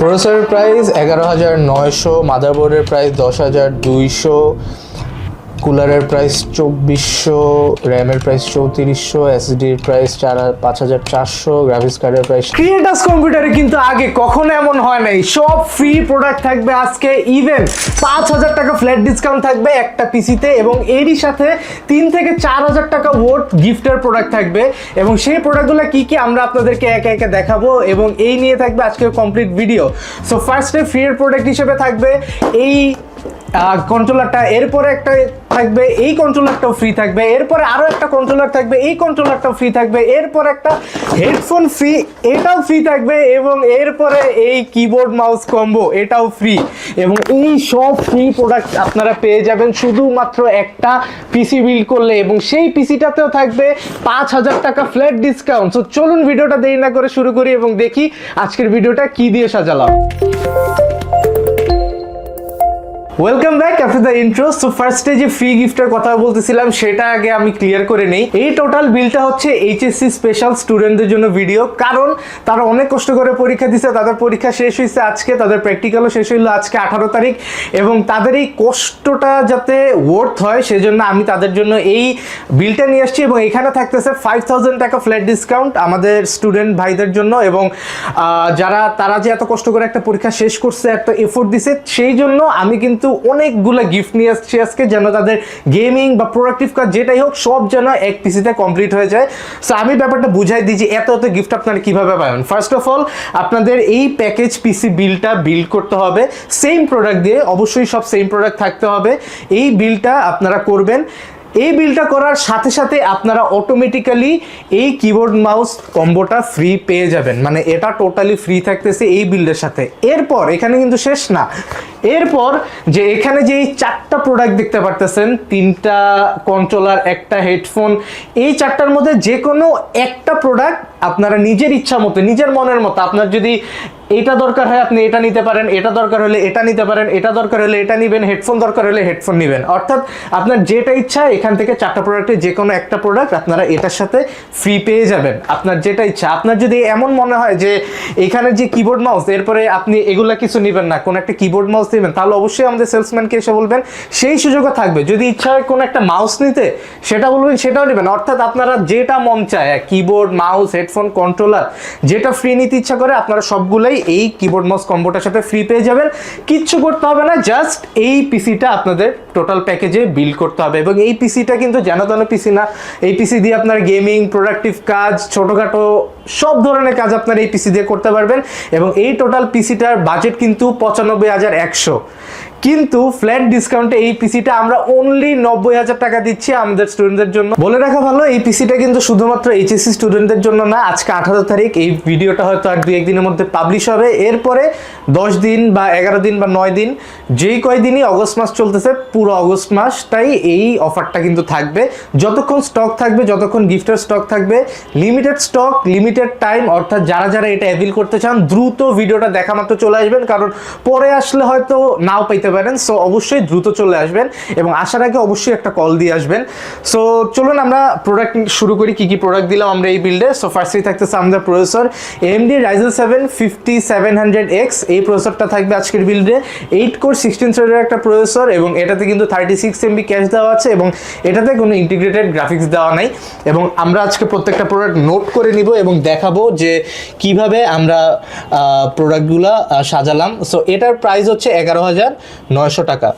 প্রসেসরের প্রাইস এগারো হাজার নয়শো মাদারবোর্ডের প্রাইস দশ হাজার দুইশো কুলারের প্রাইস চব্বিশশো, র্যামের প্রাইস চৌত্রিশশো এসডির প্রাইস চার পাঁচ হাজার চারশো, গ্রাফিক্স কার্ডের প্রাইস ক্রিয়েটার্স কম্পিউটারে কিন্তু আগে কখনো এমন হয় নাই। সব ফ্রি প্রোডাক্ট থাকবে আজকে ইভেন পাঁচ হাজার টাকা ফ্ল্যাট ডিসকাউন্ট থাকবে একটা পিসিতে এবং এরই সাথে তিন থেকে চার হাজার টাকা ওয়ার্ড গিফটের প্রোডাক্ট থাকবে। এবং সেই প্রোডাক্টগুলো কি কি আমরা আপনাদেরকে একে একে দেখাবো এবং এই নিয়ে থাকবে আজকের কমপ্লিট ভিডিও সো ফার্স্টে ফ্রি প্রোডাক্ট হিসেবে থাকবে এই কন্ট্রোলারটা এরপরে একটা থাকবে, এই কন্ট্রোলারটাও ফ্রি থাকবে, এরপরে আরও একটা কন্ট্রোলার থাকবে, এই কন্ট্রোলারটাও ফ্রি থাকবে, এরপর একটা হেডফোন ফ্রি এটাও ফ্রি থাকবে এবং এরপরে এই কিবোর্ড মাউস কম্বো এটাও ফ্রি এবং এই সব ফ্রি প্রোডাক্ট আপনারা পেয়ে যাবেন শুধুমাত্র একটা পিসি বিল্ড করলে এবং সেই পিসিটাতেও থাকবে পাঁচ হাজার টাকা ফ্ল্যাট ডিসকাউন্ট তো চলুন ভিডিওটা দেরি না করে শুরু করি এবং দেখি আজকের ভিডিওটা কি দিয়ে সাজালাম। Welcome back after the intro so ফার্স্টে যে ফ্রি গিফটের কথা বলতেছিলাম, সেটা আগে আমি ক্লিয়ার করে নেই। এই টোটাল বিলটা হচ্ছে এইচএসসি স্পেশাল স্টুডেন্টদের জন্য ভিডিও কারণ তারা অনেক কষ্ট করে পরীক্ষা দিছে, তাদের পরীক্ষা শেষ হয়েছে আজকে, তাদের প্র্যাকটিক্যালও শেষ হইল আজকে আঠারো তারিখ, এবং তাদের এই কষ্টটা যাতে ওয়ার্থ হয়, সেজন্য আমি তাদের জন্য এই বিলটা নিয়ে আসছি, এবং এখানে থাকতেছে ফাইভ থাউজেন্ড টাকা ফ্ল্যাট ডিসকাউন্ট আমাদের স্টুডেন্ট ভাইদের জন্য, এবং যারা, তারা যে এত কষ্ট করে একটা পরীক্ষা শেষ করছে একটা এফোর্ট দিছে, সেই জন্য আমি কিন্তু অনেকগুলো গিফট নিয়ে আসছি আজকে, যেন তাদের গেমিং বা প্রোডাক্টিভ কাজ যেটাই হোক, সব যেন এক পিসিতে কমপ্লিট হয়ে যায়। সো আমি ব্যাপারটা বুঝাই দিই যে এত এত গিফট আপনারা কীভাবে পাবেন? ফার্স্ট অফ অল আপনাদের এই প্যাকেজ পিসি বিলটা বিল্ড করতে হবে। সেম প্রোডাক্ট দিয়ে অবশ্যই সব সেম প্রোডাক্ট থাকতে হবে। এই বিলটা আপনারা করবেন। এই বিলটা করার সাথে সাথে আপনারা অটোমেটিক্যালি এই কিবোর্ড মাউস কম্বোটা ফ্রি পেয়ে যাবেন। মানে এটা টোটালি ফ্রি থাকতেছে এই বিলের সাথে। এরপর, এখানে কিন্তু শেষ না। এরপর যে এখানে যে এই চারটা প্রোডাক্ট দেখতে পারতেছেন, তিনটা কন্ট্রোলার একটা হেডফোন এই চারটার মধ্যে যে কোনো একটা প্রোডাক্ট আপনারা নিজের ইচ্ছা মতো, নিজের মনের মতো, আপনার যদি এটা দরকার হয় আপনি এটা নিতে পারেন, এটা দরকার হলে এটা নিতে পারেন, এটা দরকার হলে এটা নেবেন, হেডফোন দরকার হলে হেডফোন নেবেন। অর্থাৎ আপনার যেটা ইচ্ছা এখান থেকে চারটা প্রোডাক্টে যে কোনো একটা প্রোডাক্ট আপনারা এটার সাথে ফ্রি পেয়ে যাবেন। আপনার যেটা ইচ্ছা। আপনার যদি এমন মনে হয় যে এখানে যে কিবোর্ড মাউস এরপরে আপনি এগুলা কিছু নেবেন না, কোনো একটা কিবোর্ড মাউস নেবেন, তাহলে অবশ্যই আমাদের সেলসম্যানকে এসে বলবেন, সেই সুযোগও থাকবে। যদি ইচ্ছা হয় কোনো একটা মাউস নিতে, সেটা বলবেন, সেটাও নেবেন। অর্থাৎ আপনারা যেটা মন চায় কিবোর্ড মাউস হেডফোন কন্ট্রোলার যেটা ফ্রি নিতে ইচ্ছা করে আপনারা সবগুলোই এই কিবোর্ড মাউস কম্বোটার সাথে ফ্রি পেয়ে যাবেন। কিচ্ছু করতে হবে না জাস্ট এই পিসিটা আপনাদের টোটাল প্যাকেজে বিল করতে হবে। এবং এই পিসিটা কিন্তু যেন তেন পিসি না, এই পিসি দিয়ে আপনার গেমিং প্রোডাক্টিভ কাজ, ছোটোখাটো সব ধরনের কাজ আপনারা এই পিসি দিয়ে করতে পারবেন। এবং এই টোটাল পিসিটার বাজেট কিন্তু পঁচানব্বই হাজার একশো। কিন্তু ফ্ল্যাট ডিসকাউন্টে এই পিসিটা আমরা অনলি নব্বই হাজার টাকা দিচ্ছি আমাদের স্টুডেন্টদের জন্য। বলে রাখা ভালো, এই পিসিটা কিন্তু শুধুমাত্র এইচএসসি স্টুডেন্টদের জন্য না, আজকে আঠারো তারিখ, এই ভিডিওটা হয়তো আর দু একদিনের মধ্যে পাবলিশ হবে। এরপরে দশ দিন বা এগারো দিন বা নয় দিন, যেই কয়দিনই অগস্ট মাস চলতেছে, পুরো অগস্ট মাসটাই এই অফারটা কিন্তু থাকবে। যতক্ষণ স্টক থাকবে, যতক্ষণ গিফটের স্টক থাকবে লিমিটেড স্টক লিমিটেড টাইম অর্থাৎ যারা যারা এটা অ্যাভিল করতে চান, দ্রুত ভিডিওটা দেখা মাত্র চলে আসবেন, কারণ পরে আসলে হয়তো নাও পাইতে পারেন সো অবশ্যই দ্রুত চলে আসবেন এবং আসার আগে অবশ্যই একটা কল দিয়ে আসবেন। সো চলুন আমরা প্রোডাক্ট শুরু করি, কি কি প্রোডাক্ট দিলাম আমরা এই বিল্ডে সো ফার্স্টেই থাকতেছে আমাদের processor AMD Ryzen seven fifty seven hundred X এই প্রসেসরটা থাকবে আজকের বিল্ডে এইট কোর সিক্সটিন থ্রেডের একটা প্রসেসর এবং এটাতে কিন্তু থার্টি সিক্স এমবি ক্যাশ দেওয়া আছে এবং এটাতে কোনো ইন্টিগ্রেটেড গ্রাফিক্স দেওয়া নাই। এবং আমরা আজকে প্রত্যেকটা প্রোডাক্ট নোট করে নিব এবং দেখাবো যে কীভাবে আমরা প্রোডাক্টগুলো সাজালাম। সো এটার প্রাইস হচ্ছে এগারো হাজার নয়শো টাকা।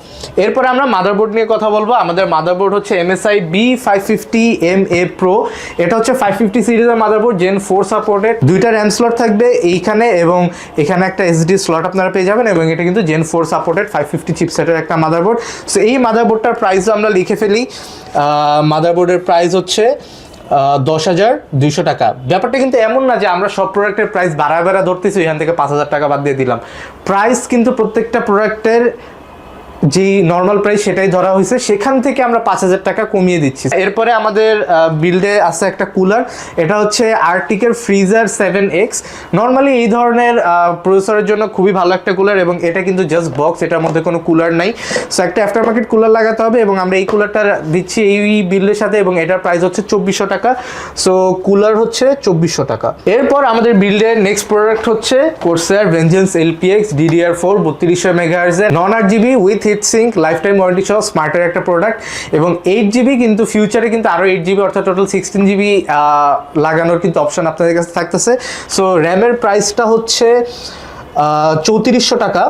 এরপরে আমরা মাদারবোর্ড নিয়ে কথা বলব। আমাদের মাদারবোর্ড হচ্ছে MSI B five fifty M A pro এটা হচ্ছে ফাইভ ফিফটি সিরিজের মাদারবোর্ড জেন ফোর সাপোর্টেড দুইটা র্যাম স্লট থাকবে এইখানে এবং এখানে একটা এসডি স্লট আপনারা পেয়ে যাবেন এবং এটা কিন্তু gen four supported five fifty চিপসেটের একটা মাদারবোর্ড সো এই মাদারবোর্ডটার প্রাইসও আমরা লিখে ফেলি। মাদারবোর্ডের প্রাইস হচ্ছে দশ হাজার দুইশো টাকা। ব্যাপারটা কিন্তু এমন না যে আমরা সব প্রোডাক্টের প্রাইস বাড়া বাড়া ধরতেছি, এখান থেকে পাঁচ হাজার টাকা বাদ দিয়ে দিলাম। প্রাইস কিন্তু প্রত্যেকটা প্রোডাক্টের যে নর্মাল প্রাইস সেটাই ধরা হয়েছে, সেখান থেকে আমরা পাঁচ হাজার টাকা কমিয়ে দিচ্ছি। এরপরে আমাদের বিল্ডে আছে একটা কুলার এটা হচ্ছে আর্টিকের ফ্রিজার সেভেন এক্স নর্মালি এই ধরনের প্রসেসরের জন্য খুবই ভালো একটা কুলার এবং এটা কিন্তু জাস্ট বক্স এটার মধ্যে কোনো কুলার নাই। সো একটা আফটার মার্কেট কুলার লাগাতে হবে এবং আমরা এই কুলারটা দিচ্ছি এই বিল্ডের সাথে এবং এটার প্রাইস হচ্ছে চব্বিশশো টাকা। সো কুলার হচ্ছে চব্বিশশো টাকা। এরপর আমাদের বিল্ডের নেক্সট প্রোডাক্ট হচ্ছে Corsair Vengeance LPX DDR four বত্রিশশো মেগাহার্জের নন আট GB with heatsink lifetime warranty সহ স্মার্টের একটা প্রোডাক্ট এবং এইট জিবি কিন্তু ফিউচারে কিন্তু আরও এইট জিবি অর্থাৎ টোটাল সিক্সটিন জিবি লাগানোর কিন্তু অপশান আপনাদের কাছে থাকতেছে। সো র্যামের প্রাইসটা হচ্ছে চৌত্রিশশো টাকা।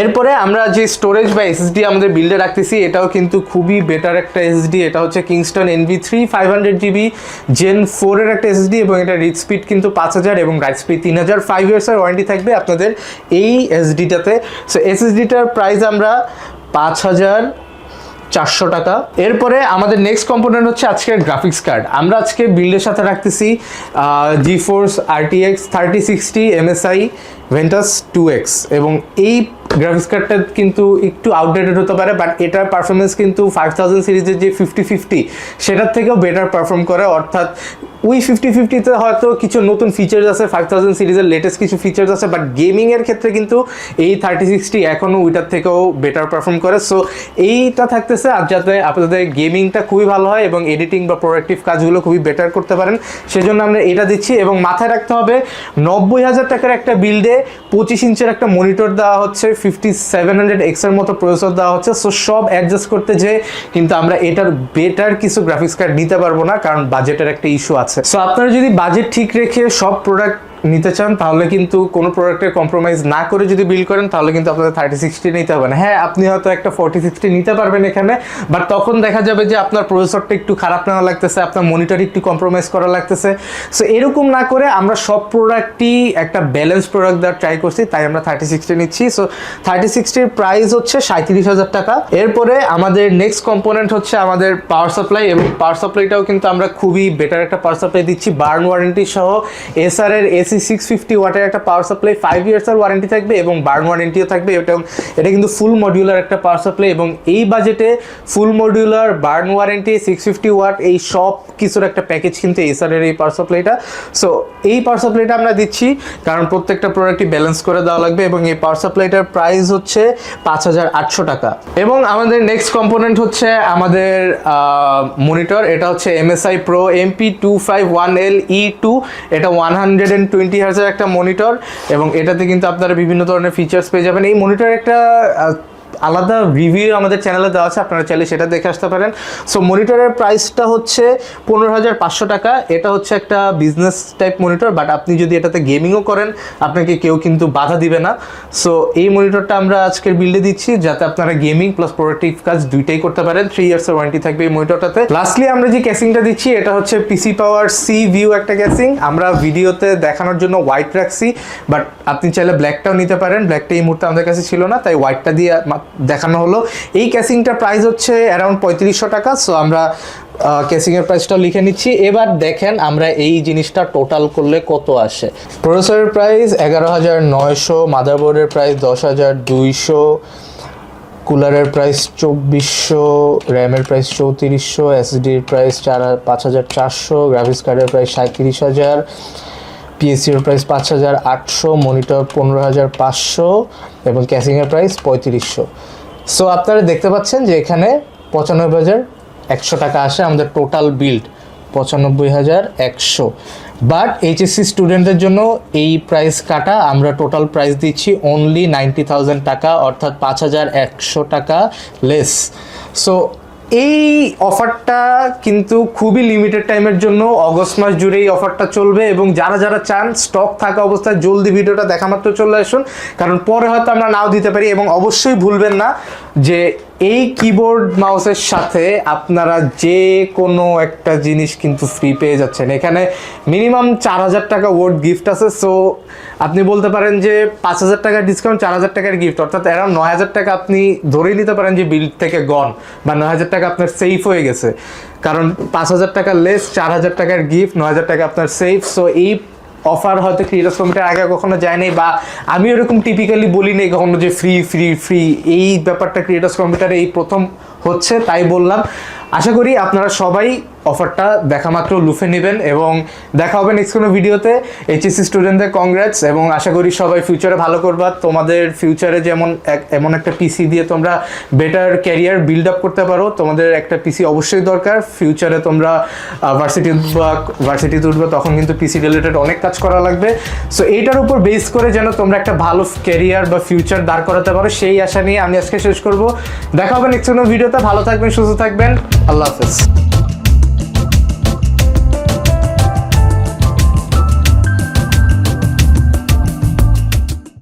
এরপরে আমরা যে স্টোরেজ বা এসএসডি আমাদের বিল্ডে রাখতেছি, এটাও কিন্তু খুবই বেটার একটা এসএসডি এটা হচ্ছে Kingston NV three five hundred GB gen ফোরের একটা এসএসডি এবং এটা রিড স্পিড কিন্তু পাঁচ হাজার এবং রাইট স্পিড তিন হাজার। ফাইভ ইয়ার্সের ওয়ারেন্টি থাকবে আপনাদের এই এসডিটাতে সো এসএসডিটার প্রাইস আমরা পাঁচ হাজার চারশো টাকা। এরপরে আমাদের নেক্সট কম্পোনেন্ট হচ্ছে আজকের গ্রাফিক্স কার্ড আমরা আজকে বিল্ডের সাথে রাখতেছি GeForce RTX thirty sixty MSI Ventus two X এবং এই গ্রাফিক্স কার্ডটা কিন্তু একটু আউটডেটেড হতে পারে বাট এটার পারফরমেন্স কিন্তু ফাইভ থাউজেন্ড সিরিজের যে ফিফটি ফিফটি সেটার থেকেও বেটার পারফর্ম করে। অর্থাৎ ওই ফিফটি ফিফটিতে হয়তো কিছু নতুন ফিচার্স আছে ফাইভ থাউজেন্ড সিরিজের লেটেস্ট কিছু ফিচার্স আছে বাট গেমিংয়ের ক্ষেত্রে কিন্তু এই থার্টি সিক্সটি এখনও ওইটার থেকেও বেটার পারফর্ম করে। সো এইটা থাকতেছে, আর যাতে আপনাদের গেমিংটা খুবই ভালো হয় এবং এডিটিং বা প্রোডাক্টিভ কাজগুলো খুবই বেটার করতে পারেন, সেজন্য আমরা এটা দিচ্ছি এবং মাথায় রাখতে হবে, নব্বই হাজার টাকার একটা বিল্ডে পঁচিশ ইঞ্চের একটা মনিটর দেওয়া হচ্ছে ফিফটি সেভেন হান্ড্রেড এক্সের মতো প্রসেসর দেওয়া হচ্ছে। সো সব অ্যাডজাস্ট করতে যে কিন্তু আমরা এটার বেটার কিছু গ্রাফিক্স কার্ড নিতে পারব না, কারণ বাজেটের একটা ইস্যু আছে। সো আপনারা যদি বাজেট ঠিক রেখে সব প্রোডাক্ট নিতে চান, তাহলে কিন্তু কোনো প্রোডাক্টের কম্প্রোমাইজ না করে যদি বিল করেন, তাহলে কিন্তু আপনাদের থার্টি সিক্সটি নিতে হবে না। হ্যাঁ আপনি হয়তো একটা ফোর্টি সিক্সটি নিতে পারবেন এখানে বাট তখন দেখা যাবে যে আপনার প্রসেসরটা একটু খারাপ নেওয়া লাগতেছে, আপনার মনিটর একটু কম্প্রোমাইজ করা লাগতেছে। সো এরকম না করে আমরা সব প্রোডাক্টই একটা ব্যালেন্স প্রোডাক্ট দেওয়ার ট্রাই করছি, তাই আমরা থার্টি সিক্সটি নিচ্ছি। সো থার্টি সিক্সটির প্রাইস হচ্ছে সাঁত্রিশ হাজার টাকা। এরপরে আমাদের নেক্সট কম্পোনেন্ট হচ্ছে আমাদের পাওয়ার সাপ্লাই এবং পাওয়ার সাপ্লাইটাও কিন্তু আমরা খুবই বেটার একটা পাওয়ার সাপ্লাই দিচ্ছি। বার্ন ওয়ারেন্টি সহ এসআর এর এসি সিক্স ফিফটি ওয়াটের একটা পাওয়ার সাপ্লাই ফাইভ ইয়ার্সের ওয়ারেন্টি থাকবে এবং বার্ন ওয়ারেন্টিও থাকবে। এটা এটা কিন্তু ফুল মডিউলার একটা পাওয়ার সাপ্লাই এবং এই বাজেটে full modular burn warranty six fifty watt এই সব কিছুর একটা প্যাকেজ কিন্তু এসআর এর এই পাওয়ার সাপ্লাইটা সো এই পাওয়ার সাপ্লাইটা আমরা দিচ্ছি কারণ প্রত্যেকটা প্রোডাক্টই ব্যালেন্স করে দেওয়া লাগবে এবং এই পাওয়ার সাপ্লাইটার প্রাইস হচ্ছে পাঁচ হাজার আটশো টাকা। এবং আমাদের নেক্সট কম্পোনেন্ট হচ্ছে আমাদের মনিটর এটা হচ্ছে MSI pro MP two five one L E two এটা ওয়ান হান্ড্রেড হার্জের একটা মনিটর এবং এটাতে কিন্তু আপনারা বিভিন্ন ধরনের ফিচার্স পেয়ে যাবেন। এই মনিটর একটা আলাদা রিভিউ আমাদের চ্যানেলে দেওয়া আছে, আপনারা চাইলে সেটা দেখে আসতে পারেন। সো মনিটরের প্রাইসটা হচ্ছে পনেরো হাজার পাঁচশো টাকা। এটা হচ্ছে একটা বিজনেস টাইপ মনিটর বাট আপনি যদি এটাতে গেমিংও করেন, আপনাকে কেউ কিন্তু বাধা দিবে না। সো এই মনিটরটা আমরা আজকের বিল্ডে দিচ্ছি, যাতে আপনারা গেমিং প্লাস প্রোডাক্টিভ কাজ দুইটাই করতে পারেন। থ্রি ইয়ার্সের ওয়ারেন্টি থাকবে এই মনিটরটাতে লাস্টলি আমরা যে ক্যাসিংটা দিচ্ছি, এটা হচ্ছে পিসি পাওয়ার সি ভিউ একটা ক্যাসিং আমরা ভিডিওতে দেখানোর জন্য হোয়াইট রাখছি বাট আপনি চাইলে ব্ল্যাকটাও নিতে পারেন। ব্ল্যাকটা এই মুহূর্তে আমাদের কাছে ছিল না, তাই হোয়াইটটা দিয়ে দেখানো হলো। এই ক্যাসিংটার প্রাইস হচ্ছে অ্যারাউন্ড পঁয়ত্রিশশো টাকা সো আমরা ক্যাসিংয়ের প্রাইসটাও লিখে নিচ্ছি। এবার দেখেন আমরা এই জিনিসটা টোটাল করলে কত আসে। প্রসেসরের প্রাইস এগারো হাজার নয়শো মাদারবোর্ডের প্রাইস দশ হাজার দুইশো কুলারের প্রাইস চব্বিশশো র্যামের প্রাইস চৌত্রিশশো এসডির প্রাইস চার, পাঁচ হাজার চারশো গ্রাফিক্স কার্ডের প্রাইস সাঁত্রিশ হাজার। পিএসসির প্রাইস পাঁচ হাজার আটশো মনিটর পনেরো হাজার পাঁচশো এবং ক্যাসিংয়ের প্রাইস পঁয়ত্রিশশো। সো আপনারা দেখতে পাচ্ছেন যে এখানে পঁচানব্বই হাজার একশো টাকা আসে আমাদের টোটাল বিল্ড পঁচানব্বই হাজার একশো। বাট এইচএসসি স্টুডেন্টদের জন্য এই প্রাইস কাটা আমরা টোটাল প্রাইস দিচ্ছি অনলি নাইনটি থাউজেন্ড টাকা, অর্থাৎ পাঁচ হাজার একশো টাকা লেস সো এই অফারটা কিন্তু খুবই লিমিটেড টাইমের জন্য অগস্ট মাস জুড়ে এই অফারটা চলবে এবং যারা যারা চান স্টক থাকা অবস্থায় জলদি ভিডিওটা দেখা মাত্র চলে আসুন। কারণ পরে হয়তো আমরা নাও দিতে পারি এবং অবশ্যই ভুলবেন না যে এই কিবোর্ড মাউসের সাথে আপনারা যে কোনো একটা জিনিস কিন্তু ফ্রি পেয়ে যাচ্ছেন। এখানে মিনিমাম চার হাজার টাকা ওয়ার্ড গিফট আছে সো আপনি বলতে পারেন যে পাঁচ হাজার টাকার ডিসকাউন্ট চার হাজার টাকার গিফট অর্থাৎ অ্যারাউন্ড নয় হাজার টাকা আপনি ধরেই নিতে পারেন যে বিল থেকে গন বা নয় হাজার টাকা আপনার সেফ হয়ে গেছে। কারণ পাঁচ হাজার টাকা লেস চার হাজার টাকার গিফট নয় হাজার টাকা আপনার সেফ সো এই অফার হয়তো ক্রিয়েটার্স কমিটির আগে কখনো যায়নি বা আমি এরকম টিপিক্যালি বলি নাই কখনো যে ফ্রি ফ্রি ফ্রি এই ব্যাপারটা ক্রিয়েটার্স কম্পিউটারে এই প্রথম হচ্ছে, তাই বললাম। আশা করি আপনারা সবাই অফারটা দেখা মাত্র লুফে নেবেন এবং দেখা হবে নেক্সট কোনো ভিডিওতে। এইচএসসি স্টুডেন্টদের কংগ্রেটস এবং আশা করি সবাই ফিউচারে ভালো করবা। তোমাদের ফিউচারে যেমন এমন একটা পিসি দিয়ে তোমরা বেটার ক্যারিয়ার বিল্ড আপ করতে পারো, তোমাদের একটা পিসি অবশ্যই দরকার। ফিউচারে তোমরা ভার্সিটি বা ভার্সিটিতে উঠবে, তখন কিন্তু পিসি রিলেটেড অনেক কাজ করা লাগবে। সো এইটার উপর বেস করে যেন তোমরা একটা ভালো ক্যারিয়ার বা ফিউচার দাঁড় করাতে পারো, সেই আশা নিয়ে আমি আজকে শেষ করব। দেখা হবে নেক্সট কোনো ভিডিওতে। ভালো থাকবেন, সুস্থ থাকবেন। আল্লাহ হাফেজ